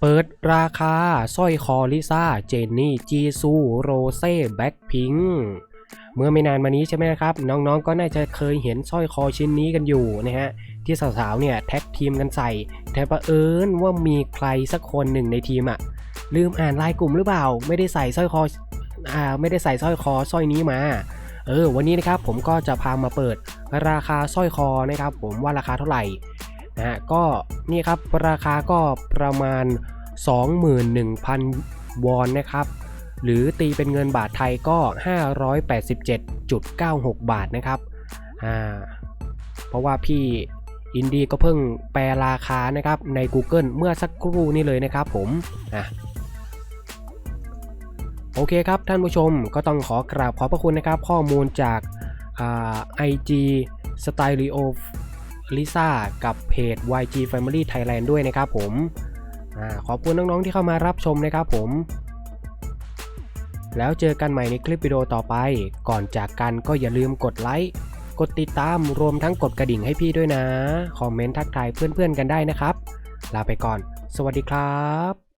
เปิดราคาสร้อยคอลิซ่า เจนนี่ จีซู โรเซ่แบ็คพิงเมื่อไม่นานมานี้ใช่ไหมครับ น้องๆก็น่าจะเคยเห็นสร้อยคอชิ้นนี้กันอยู่นะฮะที่สาวๆเนี่ยแท็กทีมกันใส่ แต่ประเอิญว่ามีใครสักคนหนึ่งในทีมอะลืมอ่านไลน์กลุ่มหรือเปล่า ไม่ได้ใส่สร้อยคออ่าไม่ได้ใส่สร้อยคอสร้อยนี้มาเออวันนี้นะครับผมก็จะพามาเปิดราคาสร้อยคอนะครับ ผมว่าราคาเท่าไหร่ นะฮะก็นี่ครับราคาก็ประมาณ 21,000 วอนนะครับ หรือตีเป็นเงินบาทไทยก็ 587.96 บาทนะครับอ่าเพราะว่าพี่อินดีก็เพิ่งแปลราคานะครับใน Google เมื่อสักครู่นี้เลยนะครับผมอะโอเคครับท่านผู้ชมก็ต้องขอกราบขอบพระคุณนะครับ ข้อมูลจากไอจีสไตลิโอ ลิซ่ากับเพจ YG Family Thailand ด้วยนะครับผมอขอบคุณน้องๆที่เข้ามารับชมนะครับผม แล้วเจอกันใหม่ในคลิปวิดีโอต่อไป ก่อนจากกันก็อย่าลืมกดไลค์ กดติดตามรวมทั้งกดกระดิ่งให้พี่ด้วยนะ คอมเมนต์ทักทายเพื่อนๆกันได้นะครับ ลาไปก่อน สวัสดีครับ